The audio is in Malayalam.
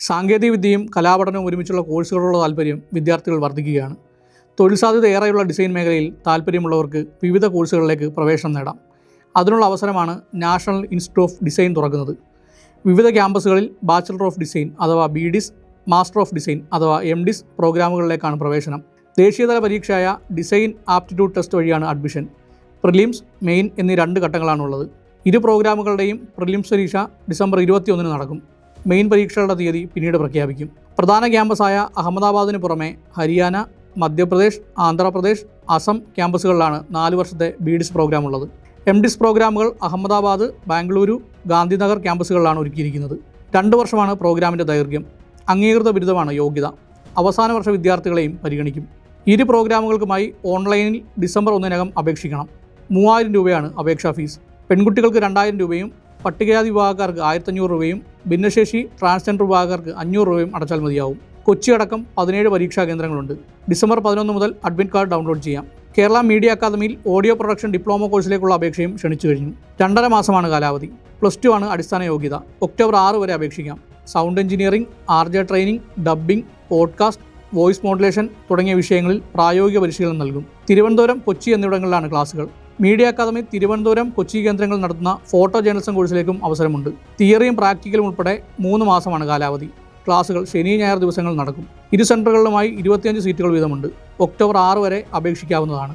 സാങ്കേതികവിദ്യയും കലാപഠനവും ഒരുമിച്ചുള്ള കോഴ്സുകളുള്ള താല്പര്യം വിദ്യാർത്ഥികൾ വർദ്ധിക്കുകയാണ്. തൊഴിൽ സാധ്യത ഏറെയുള്ള ഡിസൈൻ മേഖലയിൽ താല്പര്യമുള്ളവർക്ക് വിവിധ കോഴ്സുകളിലേക്ക് പ്രവേശനം നേടാം. അതിനുള്ള അവസരമാണ് നാഷണൽ ഇൻസ്റ്റിറ്റ്യൂട്ട് ഓഫ് ഡിസൈൻ തുറക്കുന്നത്. വിവിധ ക്യാമ്പസുകളിൽ ബാച്ചലർ ഓഫ് ഡിസൈൻ അഥവാ B Des master of design അഥവാ എം ഡിസ് പ്രോഗ്രാമുകളിലേക്കാണ് പ്രവേശനം. ദേശീയതല പരീക്ഷയായ ഡിസൈൻ ആപ്റ്റിറ്റ്യൂഡ് ടെസ്റ്റ് വഴിയാണ് അഡ്മിഷൻ. പ്രിലിംസ് മെയിൻ എന്നീ രണ്ട് ഘട്ടങ്ങളാണുള്ളത്. ഇരു പ്രോഗ്രാമുകളുടെയും പ്രിലിംസ് പരീക്ഷ ഡിസംബർ ഇരുപത്തിയൊന്നിന് നടക്കും. മെയിൻ പരീക്ഷകളുടെ തീയതി പിന്നീട് പ്രഖ്യാപിക്കും. പ്രധാന ക്യാമ്പസായ അഹമ്മദാബാദിന് പുറമെ ഹരിയാന മധ്യപ്രദേശ് ആന്ധ്രാപ്രദേശ് അസം ക്യാമ്പസുകളിലാണ് നാല് വർഷത്തെ ബി ഡിസ് പ്രോഗ്രാം ഉള്ളത് എം ഡിസ് പ്രോഗ്രാമുകൾ അഹമ്മദാബാദ് ബാംഗ്ലൂരു ഗാന്ധിനഗർ ക്യാമ്പസുകളിലാണ് ഒരുക്കിയിരിക്കുന്നത്. രണ്ട് വർഷമാണ് പ്രോഗ്രാമിന്റെ ദൈർഘ്യം. അംഗീകൃത ബിരുദമാണ് യോഗ്യത. അവസാന വർഷ വിദ്യാർത്ഥികളെയും പരിഗണിക്കും. ഇരു പ്രോഗ്രാമുകൾക്കുമായി ഓൺലൈനിൽ ഡിസംബർ ഒന്നിനകം അപേക്ഷിക്കണം. മൂവായിരം രൂപയാണ് അപേക്ഷാ ഫീസ്. പെൺകുട്ടികൾക്ക് രണ്ടായിരം രൂപയും പട്ടികജാതി വിഭാഗക്കാർക്ക് ആയിരത്തഞ്ഞൂറ് രൂപയും ഭിന്നശേഷി ട്രാൻസ്ജെൻഡർ വിഭാഗക്കാർക്ക് അഞ്ഞൂറ് രൂപയും അടച്ചാൽ മതിയാവും. കൊച്ചി അടക്കം പതിനേഴ് പരീക്ഷാ കേന്ദ്രങ്ങളുണ്ട്. ഡിസംബർ പതിനൊന്ന് മുതൽ അഡ്മിറ്റ് കാർഡ് ഡൗൺലോഡ് ചെയ്യാം. കേരള മീഡിയ അക്കാദമിയിൽ ഓഡിയോ പ്രൊഡക്ഷൻ ഡിപ്ലോമ കോഴ്സിലേക്കുള്ള അപേക്ഷയും ക്ഷണിച്ചു കഴിഞ്ഞു. രണ്ടര മാസമാണ് കാലാവധി. പ്ലസ് ടു ആണ് അടിസ്ഥാന യോഗ്യത. ഒക്ടോബർ ആറ് വരെ അപേക്ഷിക്കാം. Sound engineering R J training dubbing podcast voice modulation തുടങ്ങിയ വിഷയങ്ങളിൽ പ്രായോഗിക പരിശീലനം നൽകും. തിരുവനന്തപുരം കൊച്ചി എന്നിവിടങ്ങളിലാണ് ക്ലാസുകൾ. മീഡിയ അക്കാദമി തിരുവനന്തപുരം കൊച്ചി കേന്ദ്രങ്ങൾ നടത്തുന്ന ഫോട്ടോ ജേർണലിസം കോഴ്സിലേക്കും അവസരമുണ്ട്. തിയറിയും പ്രാക്ടിക്കലും ഉൾപ്പെടെ മൂന്ന് മാസമാണ് കാലാവധി. ക്ലാസുകൾ ശനി ഞായർ ദിവസങ്ങൾ നടക്കും. ഇരു സെന്ററുകളിലുമായി ഇരുപത്തിയഞ്ച് സീറ്റുകൾ വീതമുണ്ട്. ഒക്ടോബർ ആറ് വരെ അപേക്ഷിക്കാവുന്നതാണ്.